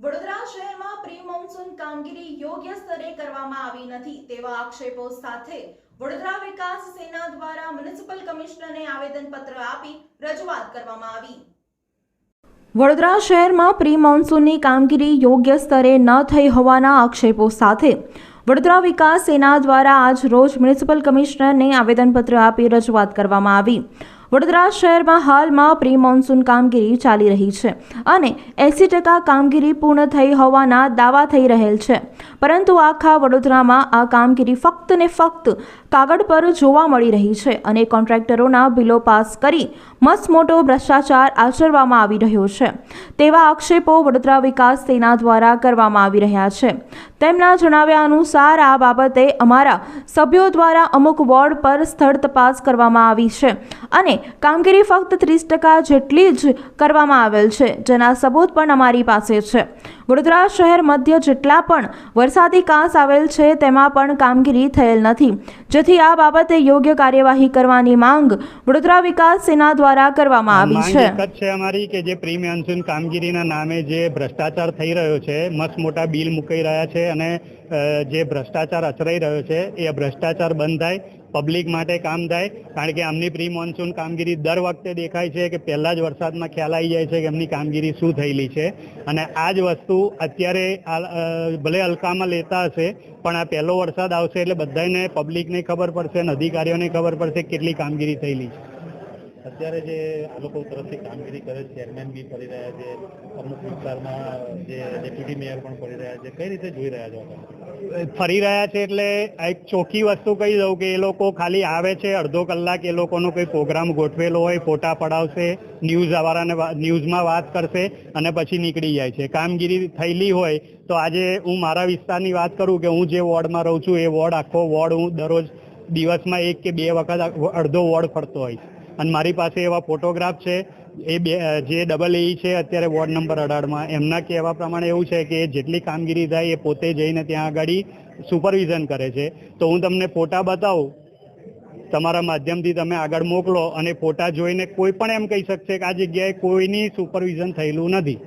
વડોદરા શહેરમાં pre monsoon કામગીરી યોગ્ય સ્તરે કરવામાં આવી નથી તેવા આક્ષેપો સાથે વડોદરા વિકાસ સેના દ્વારા મ્યુનિસિપલ કમિશનરને આવેદનપત્ર આપી રજૂઆત કરવામાં આવી. વડોદરા શહેરમાં પ્રી મોન્સૂનની કામગીરી યોગ્ય સ્તરે ન થઈ હોવાના આક્ષેપો સાથે વડોદરા વિકાસ સેના દ્વારા આજ રોજ મ્યુનિસિપલ કમિશનરને આવેદનપત્ર આપી રજૂઆત કરવામાં આવી. વડોદરા શહેરમાં હાલમાં પ્રી મોન્સૂન કામગીરી ચાલી રહી છે અને એંસી ટકા કામગીરી પૂર્ણ થઈ હોવાના દાવા થઈ રહેલ છે. પરંતુ આખા વડોદરામાં આ કામગીરી ફક્ત ને ફક્ત કાગળ પર જોવા મળી રહી છે અને કોન્ટ્રાક્ટરોના બિલો પાસ કરી મસ્ત મોટો ભ્રષ્ટાચાર આચરવામાં આવી રહ્યો છે. તેવા આક્ષેપો વડોદરા વિકાસ સેના દ્વારા કરવામાં આવી રહ્યા છે. તેમના જણાવ્યા અનુસાર આ બાબતે અમારા સભ્યો દ્વારા અમુક વોર્ડ પર સ્થળ તપાસ કરવામાં આવી છે અને કામગીરી ફક્ત ત્રીસ ટકા જેટલી જ કરવામાં આવેલ છે જેના સબૂત પણ અમારી પાસે છે. વડોદરા શહેર મધ્ય જેટલા પણ વરસાદી કાંસ આવેલ છે તેમાં પણ કામગીરી થયેલ નથી. જેથી આ બાબતે યોગ્ય કાર્યવાહી કરવાની માંગ વડોદરા વિકાસ સેના દ્વારા કરવામાં આવી છે. એક છે અમારી કે જે પ્રી કામગીરીના નામે જે ભ્રષ્ટાચાર થઈ રહ્યો છે મસ્ત મોટા બિલ મુકાઈ રહ્યા છે અને જે ભ્રષ્ટાચાર આચરાઈ રહ્યો છે, એ ભ્રષ્ટાચાર બંધ થાય, પબ્લિક માટે કામ થાય, કારણ કે આમની પ્રી મોન્સૂન કામગીરી દર વખતે દેખાય છે કે પહેલા જ વરસાદમાં ખ્યાલ આવી જાય છે કે એમની કામગીરી શું થયેલી છે. અને આ જ વસ્તુ અત્યારે ભલે હલકામાં લેતા હશે, પણ આ પહેલો વરસાદ આવશે એટલે બધાને પબ્લિકને ખબર પડશે અને અધિકારીઓને ખબર પડશે કેટલી કામગીરી થયેલી છે. અત્યારે જે આ લોકો તરફથી કામગીરી કરે છે ચેરમેન બી ફરી રહ્યા છે, અમુક વિસ્તારમાં જે ડેપ્યુટી મેયર પણ ફરી રહ્યા છે, કઈ રીતે જોઈ રહ્યા છો ફરી રહ્યા છે એટલે એક ચોખ્ખી વસ્તુ કહી દઉં કે એ લોકો ખાલી આવે છે, અડધો કલાક એ લોકોનો કોઈ પ્રોગ્રામ ગોઠવેલો હોય, ફોટા પડાવશે ન્યૂઝ વાળાને ન્યૂઝમાં વાત કરશે અને પછી નીકળી જાય છે. કામગીરી થયેલી હોય તો આજે હું મારા વિસ્તારની વાત કરું કે હું જે વોર્ડમાં રહું છું, એ વોર્ડ આખો વોર્ડ હું દરરોજ દિવસમાં એક કે બે વખત અડધો વોર્ડ ફરતો હોઈશ અને મારી પાસે એવા ફોટોગ્રાફ છે, એ બે, જે ડબલ એ છે, અત્યારે વોર્ડ નંબર અઢારમાં. એમના કહેવા પ્રમાણે એવું છે કે જેટલી કામગીરી થાય એ પોતે જઈને ત્યાં આગળ સુપરવિઝન કરે છે. તો હું તમને ફોટા બતાવું. તમારા માધ્યમથી તમે આગળ મોકલો અને ફોટા જોઈને કોઈ પણ એમ કહી શકશે કે આ જગ્યાએ કોઈની સુપરવિઝન થયેલું નથી.